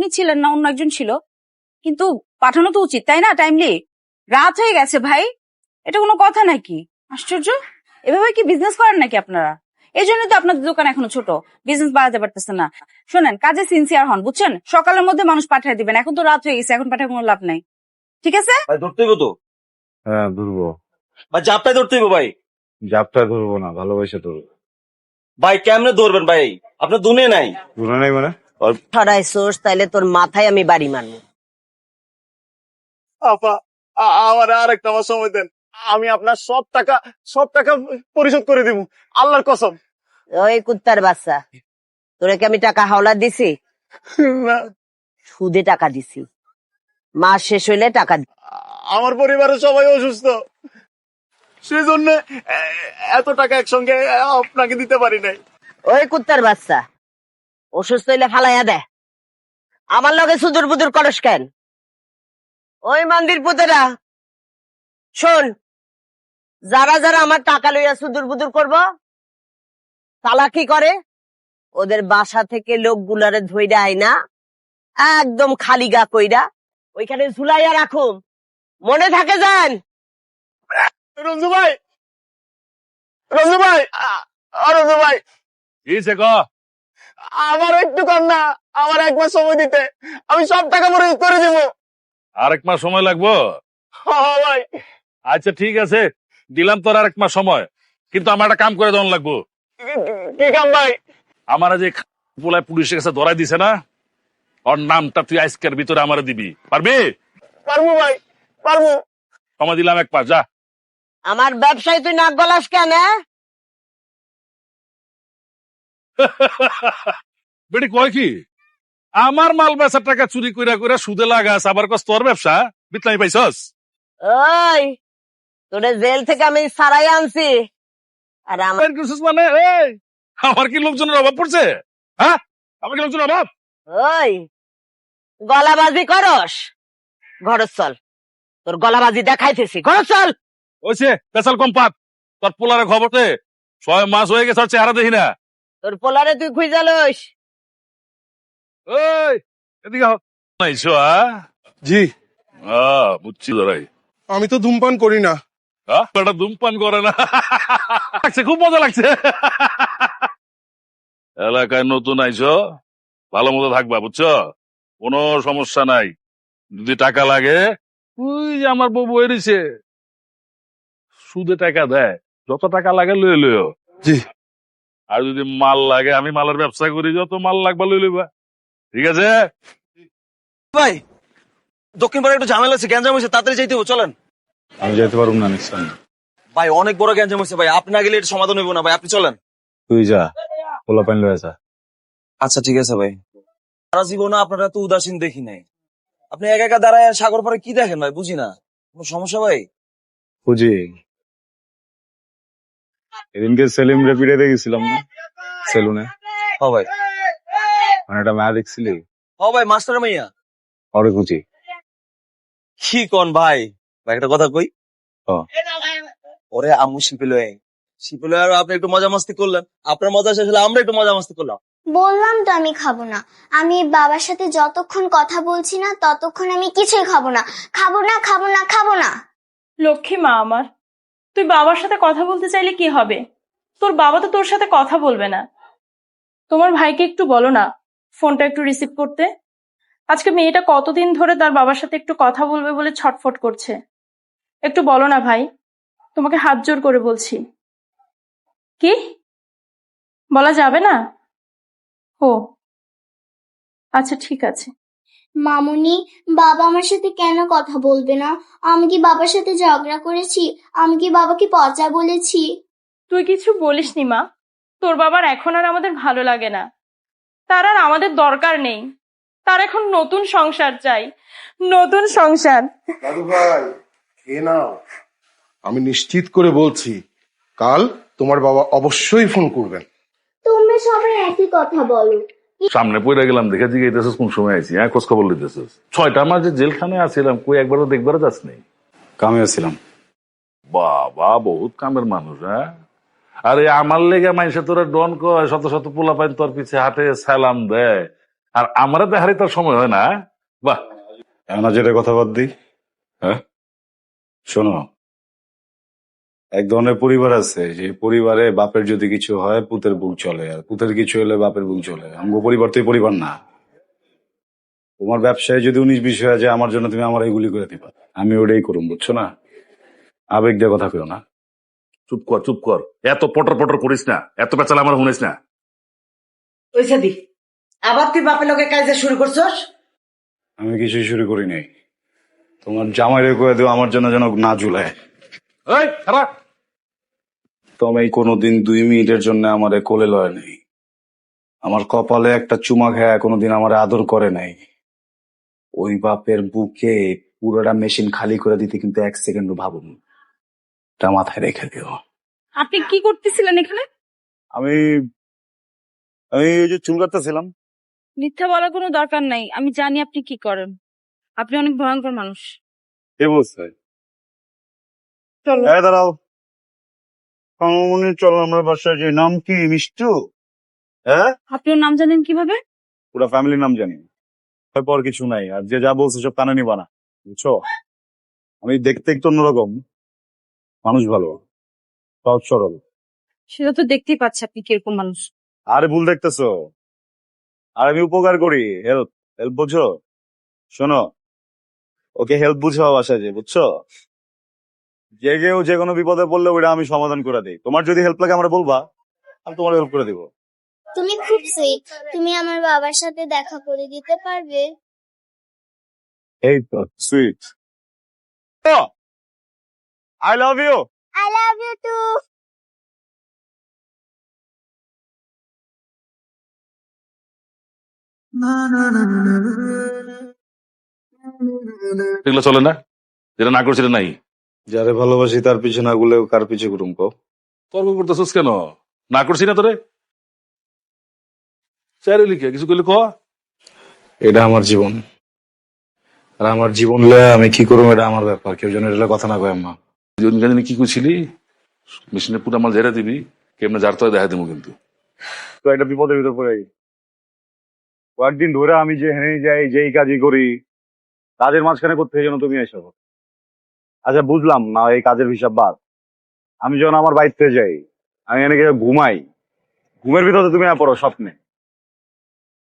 আপনি ছিলেন না অন্য একজন ছিল। কিন্তু পাঠানো তো উচিত তাই না? টাইমলি রাত হয়ে গেছে ভাই। এটা কোনো কথা নাকি? আশ্চর্য। এভাবে কি বিজনেস করেন নাকি আপনারা? এই জন্য তো আপনাদের দোকান এখনও ছোট। বিজনেস বাড়াতে পারতেছে না। শোনেন কাজে সিনসিয়ার হন বুঝছেন? সকালের মধ্যে মানুষ পাঠিয়ে দিবেন এখন তো রাত হয়ে গেছে এখন পাঠায় কোনো লাভ নাই। ঠিক আছে? ধরতে হইব তো। হ্যাঁ ধরবো। ভাই জাপটাই ধরতে হইব ভাই। জাপটা ধরবো না ভালোবাসে ধরবো। ভাই কেমনে ধরবেন ভাই? আপনার দুনে নাই। ধরে নাই মানে? ছড়াই সোর্স তাইলে তোর মাথায় আমি বাড়ি মারবো। আপা আমার আর একটা আমার সময় দেন। আমি আপনার সব টাকা সব টাকা পরিশোধ করে দিব। আল্লাহর কসম। ওই কুত্তার বাচ্চা তোরে কি আমি টাকা হাওলা দিছি? সুদে টাকা দিছি। মাস শেষ হইলে টাকা আমার পরিবারের সবাই অসুস্থ। সেই জন্য এত টাকা একসঙ্গে আপনাকে দিতে পারি নাই। ওই কুত্তার বাচ্চা অসুস্থ হইলে ফালাইয়া দে। আমার লগে সুদূর বুদুর করস কেন? ওই মন্দির পুতেরা শোন যারা যারা আমার টাকা লইয়া সুদূর বুদুর করব তালা কি করে ওদের বাসা থেকে লোকগুলারে ধইরা আইনা একদম খালি গা কইরা ওইখানে ঝুলাইয়া রাখুম। মনে থাকে যান রঞ্জু ভাই! রঞ্জু ভাই! রঞ্জু ভাই! আমার একটু কম না আমার এক মাস সময় দিতে। আমি সব টাকা পরিশোধ করে দিব। আরেক মাস সময় লাগবো? হ্যাঁ ভাই। আচ্ছা ঠিক আছে। দিলাম তোর আরেক মাস সময়। কিন্তু আমার একটা কাম করে দেওয়ান লাগবো। কি- কাম ভাই? আমার যে পোলায় পুলিশের কাছে ধরাই দিছে না? ওর নামটা তুই আজকের ভিতরে আমার দিবি। পারবি? পারব ভাই। পারব। সময় দিলাম এক মাস যা। আমার ব্যবসায় তুই নাক গলাস কেন হ্যাঁ? বেটি কয় কি? আমার মাল বেচার টাকা চুরি কইরা কইরা সুদে লাগাস আবার কস তোর ব্যবসা? বিতলাই পাইছস? ওই তোরে জেল থেকে আমি সারাই আনছি। আর আমার মানে? এই, আমার কি লোকজনের অভাব পড়ছে? হ্যাঁ? আমার কি লোকজনের অভাব? ওই গলাবাজি করস। ঘর চল। তোর গলাবাজি দেখাইতেছি। ঘর চল! ওইছে পেশাল কম পাত তোর পোলারে খবর দে। ছয় মাস হয়ে গেছে চেহারা দেখি না। তোর পোলারে তুই খুঁজা লইস ওই এদিকে। নাইছো আ? জি। আহ, বুঝছি ধরাই আমি তো ধূমপান করি না। আহ, ধূমপান করে না। লাগছে খুব মজা লাগছে। এলাকায় নতুন আইছো ভালো মতো থাকবা বুঝছ? কোনো সমস্যা নাই। যদি টাকা লাগে ওই যে আমার বউ বই সুদে টাকা দেয়। যত টাকা লাগে লয়ে লইও। জি। আর যদি মাল লাগে আমি মালের ব্যবসা করি যত মাল লাগবা লই লইবা। ঠিক আছে? ভাই দক্ষিণ পাড়া একটু ঝামেলা আছে গ্যাঞ্জাম হয়েছে তাড়াতাড়ি যাইতে হবে চলেন। আমি যেতে পারব না নিশ্চয় ভাই অনেক বড় গ্যাঞ্জাম হয়েছে ভাই আপনি না গেলে এটা সমাধান হইব না ভাই আপনি চলেন। তুই যা পোলা পাইন লয়ে যা। আচ্ছা ঠিক আছে ভাই। সারা জীবনে আপনারা তো উদাসীন দেখি নাই। আপনি একা একা দাঁড়ায় সাগর পরে কি দেখেন ভাই? বুঝি না। কোনো সমস্যা ভাই? বুঝি। এদিনকে সেলিম রে পিড়ে গেছিলাম না? সেলুনে। হ ভাই। মানে একটা মেয়া দেখছিলি? হ ভাই মাস্টার মাইয়া। ওরে খুঁজি কি কোন ভাই? ভাই একটা কথা কই? হ। ওরে আমু শিপে লয়ে আর আপনি একটু মজা মাস্তি করলেন। আপনার মজা শেষ হলে আমরা একটু মজা মাস্তি করলাম। বললাম তো আমি খাব না। আমি বাবার সাথে যতক্ষণ কথা বলছি না ততক্ষণ আমি কিছুই খাব না। খাব না খাব না খাব না। লক্ষ্মী মা আমার। তুই বাবার সাথে কথা বলতে চাইলে কি হবে? তোর বাবা তো তোর সাথে কথা বলবে না। তোমার ভাইকে একটু বলো না, ফোনটা একটু রিসিভ করতে। আজকে মেয়েটা কতদিন ধরে তার বাবার সাথে একটু কথা বলবে বলে ছটফট করছে। একটু বলো না ভাই, তোমাকে হাত জোর করে বলছি। কি? বলা যাবে না? ও। আচ্ছা ঠিক আছে। মামুনি বাবা আমার সাথে কেন কথা বলবে না? আমি কি বাবার সাথে ঝগড়া করেছি? আমি কি বাবাকে পচা বলেছি? তুই কিছু বলিসনি মা। তোর বাবার এখন আর আমাদের ভালো লাগে না। তার আর আমাদের দরকার নেই। তার এখন নতুন সংসার চাই। নতুন সংসার। দাদু ভাই খেয়ে নাও। আমি নিশ্চিত করে বলছি কাল তোমার বাবা অবশ্যই ফোন করবেন। তোমরা সবাই একই কথা বলো। সামনে পড়ে গেলাম দেখে জিজ্ঞাসা কোন সময় আইছি হ্যাঁ খোঁজ খবর লিতেছিস ছয়টা মাস যে জেলখানে আছিলাম কই একবারও দেখবারও যাস নেই? কামে ছিলাম বাবা বহুত কামের মানুষ হ্যাঁ? আরে আমার লেগে মানুষে তোরা ডন কয় শত শত পোলা পাইন তোর পিছে হাটে সালাম দেয়। আর আমরা দেখারে তার সময় হয় না বাহ। এখন যেটা কথা বাদ দিই হ্যাঁ? শোনো এক ধরনের পরিবার আছে যে পরিবারে বাপের যদি কিছু হয় পুতের বুক চলে। আর পুতের কিছু হলে বাপের বুক চলে। আমগো পরিবার তো এই পরিবার না। তোমার ব্যবসায় যদি উনিশ বিশ হয়ে যায় আমার জন্য তুমি আমার এইগুলি করে দিবা। আমি ওটাই করুম বুঝছ না? আবেগ দিয়ে কথা কেউ না। চুপ কর চুপ কর। এত পটর পটর করিস না। এত পেঁচাল আমার শুনিস না। ওই সাদি আবার তুই বাপের লোকের কাজে শুরু করছস? আমি কিছুই শুরু করি নাই। তোমার জামাই রে করে দিও আমার জন্য যেন না ঝুলায়। এই খারাপ। তুমি কোনোদিন দুই মিনিটের জন্য আমারে কোলে লয় নাই। আমার কপালে একটা চুমা খায় কোনোদিন আমার আদর করে নাই। ওই বাপের বুকে পুরোটা মেশিন খালি করে দিতে কিন্তু এক সেকেন্ড ভাবুন তা মাথায় রেখে দিও। আপনি কি করতেছিলেন এখানে? আমি আমি ওই যে চুল কাটতেছিলাম। মিথ্যা বলার কোনো দরকার নাই। আমি জানি আপনি কি করেন। আপনি অনেক ভয়ঙ্কর মানুষ। কে বলছে? চলো। এই দাঁড়াও। কামনি চলো আমরা বাসায় যে নাম কি মিষ্টু? হ্যাঁ? আপনি ওর নাম জানেন কীভাবে? পুরো ফ্যামিলির নাম জানি। পর কিছু নাই। আর যে যা বলছে সব কানে নিবা না। বুঝছ? আমি দেখতে একটু অন্যরকম। মানুষ ভালো। সহজ সরল। সেটা তো দেখতেই পাচ্ছি আপনি কীরকম মানুষ। আরে ভুল দেখতেছো। আর আমি উপকার করি। হেল্প হেল্প বুঝো শোনো ওকে হেল্প বুঝাও বাসায় যে বুঝছ? যে কেউ যে কোনো বিপদে পড়লে ওইটা আমি সমাধান করে দিই। তোমার যদি হেল্প লাগে আমরা বলবা আমি তোমার হেল্প করে দিব। তুমি খুব সুইট তুমি আমার বাবার সাথে দেখা করে দিতে পারবে। এই তো sweet I love you I love you too এগুলো চলে না? যেটা না করছিল নাই। যারে ভালোবাসি তার পিছনে না গুলেও কার পিছে করুম কও? তর্ক করতেছিস কেন? না করছি না তোরে? চাইরে লিখে কিছু করলে ক এটা আমার জীবন। আর আমার জীবন লয়ে আমি কি করব এটা আমার ব্যাপার কেউ যেন এটা কথা না কয় আম্মা। জীবন জানি কি করছিলি মেশিনে পুরো আমার জেরা দিবি কেমনে যার তো দেখা দিব কিন্তু। তো একটা বিপদের ভিতর পড়ে গেছি। কয়েকদিন ধরে আমি যে হেনে যাই যেই কাজই করি কাজের মাঝখানে করতে যেন তুমি এসো আচ্ছা বুঝলাম না, এই কাজের হিসাব বাদ। আমি যখন আমার বাড়িতে যাই, আমি এনেকে ঘুমাই। ঘুমের ভিতরে তুমি না পড়ো, স্বপ্নে।